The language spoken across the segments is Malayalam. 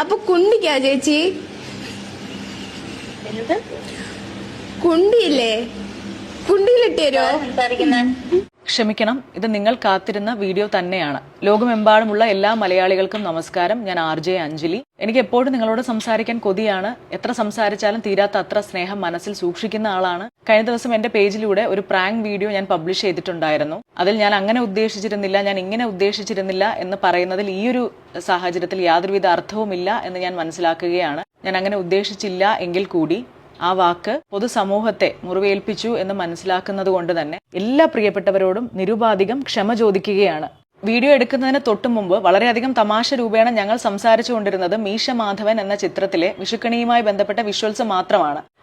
അപ്പൊ കുണ്ടിക്കാ ചേച്ചി. കുണ്ടിയില്ലേ? കുണ്ടിയിലിട്ടോ ക്ഷമിക്കണം ഇത് നിങ്ങൾ കാത്തിരുന്ന വീഡിയോ തന്നെയാണ്. ലോകമെമ്പാടുമുള്ള എല്ലാ മലയാളികൾക്കും നമസ്കാരം. ഞാൻ ആർ ജെ അഞ്ജലി. എനിക്ക് എപ്പോഴും നിങ്ങളോട് സംസാരിക്കാൻ കൊതിയാണ്. എത്ര സംസാരിച്ചാലും തീരാത്ത അത്ര സ്നേഹം മനസ്സിൽ സൂക്ഷിക്കുന്ന ആളാണ്. കഴിഞ്ഞ ദിവസം എന്റെ പേജിലൂടെ ഒരു പ്രാങ്ക് വീഡിയോ ഞാൻ പബ്ലിഷ് ചെയ്തിട്ടുണ്ടായിരുന്നു. അതിൽ ഞാൻ അങ്ങനെ ഉദ്ദേശിച്ചിരുന്നില്ല ഞാൻ ഇങ്ങനെ ഉദ്ദേശിച്ചിരുന്നില്ല എന്ന് പറയുന്നതിൽ ഈ ഒരു സാഹചര്യത്തിൽ യാതൊരുവിധ അർത്ഥവുമില്ല എന്ന് ഞാൻ മനസ്സിലാക്കുകയാണ്. ഞാൻ അങ്ങനെ ഉദ്ദേശിച്ചില്ല എങ്കിൽ കൂടി ആ വാക്ക് പൊതുസമൂഹത്തെ മുറിവേൽപ്പിച്ചു എന്ന് മനസ്സിലാക്കുന്നത് കൊണ്ട് തന്നെ എല്ലാ പ്രിയപ്പെട്ടവരോടും നിരുപാധികം ക്ഷമ ചോദിക്കുകയാണ്. വീഡിയോ എടുക്കുന്നതിന് തൊട്ടു മുമ്പ് വളരെയധികം തമാശ രൂപേണ ഞങ്ങൾ സംസാരിച്ചു കൊണ്ടിരുന്നത് മീശ മാധവൻ എന്ന ചിത്രത്തിലെ വിഷുക്കണിയുമായി ബന്ധപ്പെട്ട വിഷ്വൽസ് മാത്രമാണ്.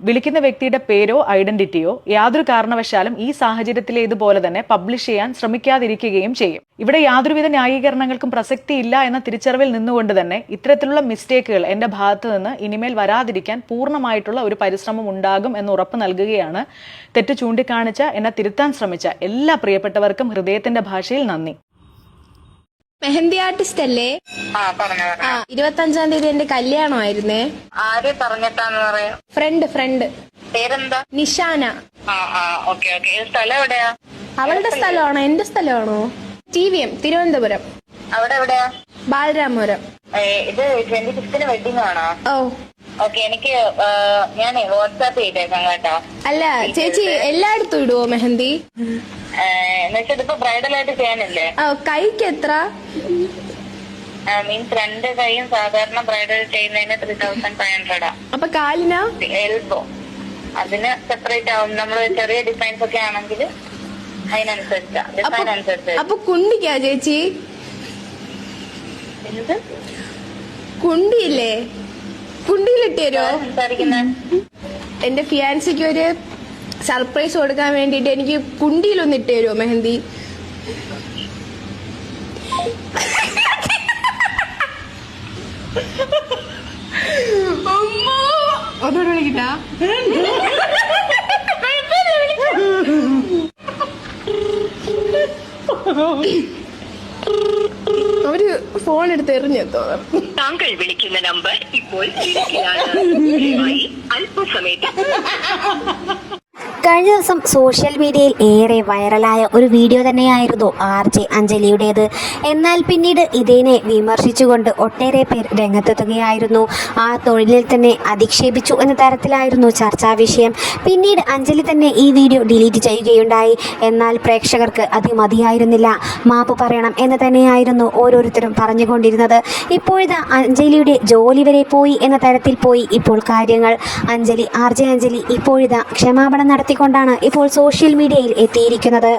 വിളിക്കുന്ന വ്യക്തിയുടെ പേരോ ഐഡന്റിറ്റിയോ യാതൊരു കാരണവശാലും ഈ സാഹചര്യത്തിൽ ഇതുപോലെ തന്നെ പബ്ലിഷ് ചെയ്യാൻ ശ്രമിക്കാതിരിക്കുകയും ചെയ്യും. ഇവിടെ യാതൊരുവിധ ന്യായീകരണങ്ങൾക്കും പ്രസക്തിയില്ല എന്ന തിരിച്ചറിവിൽ നിന്നുകൊണ്ട് തന്നെ ഇത്തരത്തിലുള്ള മിസ്റ്റേക്കുകൾ എന്റെ ഭാഗത്ത് നിന്ന് ഇനിമേൽ വരാതിരിക്കാൻ പൂർണമായിട്ടുള്ള ഒരു പരിശ്രമം ഉണ്ടാകും എന്ന് ഉറപ്പ് നൽകുകയാണ് തെറ്റ് ചൂണ്ടിക്കാണിച്ച എന്നെ തിരുത്താൻ ശ്രമിച്ച എല്ലാ പ്രിയപ്പെട്ടവർക്കും ഹൃദയത്തിന്റെ ഭാഷയിൽ നന്ദി. മെഹന്തി ആർട്ടിസ്റ്റ് അല്ലേ? ആ പറഞ്ഞു ആ പറഞ്ഞു. ഇരുപത്തി അഞ്ചാം തീയതി എന്റെ കല്യാണമായിരുന്നേ. ആര് പറഞ്ഞിട്ടാന്ന് പറയാ. ഫ്രണ്ട് ഫ്രണ്ട് പേരെന്താ? നിഷാന. ആ ആ ഓക്കെ ഓക്കെ. സ്ഥലം എവിടെയാ? അവളുടെ സ്ഥലമാണോ? എന്റെ സ്ഥലമാണോ? T V M Thiruvananthapuram. അവിടെ എവിടെയാ? ബാലരാമപുരം. ഏ, ഇത് ട്വന്റി ഫിഫ്തിന് വെഡിങ് ആണോ? ഓ. ഓക്കെ എനിക്ക് ഞാൻ വാട്സാപ്പ് ചെയ്തേക്കാം കേട്ടോ. അല്ല ചേച്ചി എല്ലായിടത്തും ഇടുവോ മെഹന്തി? എന്നുവെച്ചാൽ ഇതിപ്പോ ബ്രൈഡൽ ആയിട്ട് ചെയ്യാനില്ലേ? കൈക്ക് എത്ര മീൻസ് രണ്ട് കൈയും സാധാരണ ബ്രൈഡൽ ചെയ്യുന്നതിന് ത്രീ തൗസൻഡ് ഫൈവ് ഹൺഡ്രഡാ അപ്പൊ കാലിന്? എൽബോ അതിന് സെപ്പറേറ്റ് ആവും. നമ്മൾ ചെറിയ ഡിസൈൻസ് ഒക്കെ ആണെങ്കിൽ അതിനനുസരിച്ചാ. ഡിസൈൻ അനുസരിച്ച് അപ്പൊ കുണ്ടിക്കാ ചേച്ചി? എന്ത്? കുണ്ടിയില്ലേ? കുണ്ടിയിലിട്ടോ സംസാരിക്കുന്നത്. എന്റെ ഫിയാൻസിക്ക് ഒരു സർപ്രൈസ് കൊടുക്കാൻ വേണ്ടിട്ട് എനിക്ക് കുണ്ടിയിലൊന്ന് ഇട്ട് തരുമോ മെഹന്തി? ഒന്നുകൂടെ അവർ ഫോൺ എടുത്ത് എറിഞ്ഞെത്തോ താങ്കൾ വിളിക്കുന്ന നമ്പർ ഇപ്പോൾ അല്പസമയത്ത് കഴിഞ്ഞ ദിവസം സോഷ്യൽ മീഡിയയിൽ ഏറെ വൈറലായ ഒരു വീഡിയോ തന്നെയായിരുന്നു ആർ ജെ അഞ്ജലിയുടേത്. എന്നാൽ പിന്നീട് ഇതിനെ വിമർശിച്ചുകൊണ്ട് ഒട്ടേറെ പേർ രംഗത്തെത്തുകയായിരുന്നു. ആ തൊഴിലിൽ തന്നെ അധിക്ഷേപിച്ചു എന്ന തരത്തിലായിരുന്നു ചർച്ചാ വിഷയം. പിന്നീട് അഞ്ജലി തന്നെ ഈ വീഡിയോ ഡിലീറ്റ് ചെയ്യുകയുണ്ടായി. എന്നാൽ പ്രേക്ഷകർക്ക് അത് മതിയായിരുന്നില്ല. മാപ്പ് പറയണം എന്ന് തന്നെയായിരുന്നു ഓരോരുത്തരും പറഞ്ഞുകൊണ്ടിരുന്നത്. ഇപ്പോഴത്തെ അഞ്ജലിയുടെ ജോലി വരെ പോയി എന്ന തരത്തിൽ പോയി ഇപ്പോൾ കാര്യങ്ങൾ. അഞ്ജലി ആർ ജെ അഞ്ജലി ഇപ്പോഴത്തെ ക്ഷമാപണം നടത്തിക്കൊണ്ടാണ് ഇപ്പോൾ സോഷ്യൽ മീഡിയയിൽ എത്തിയിരിക്കുന്നത്.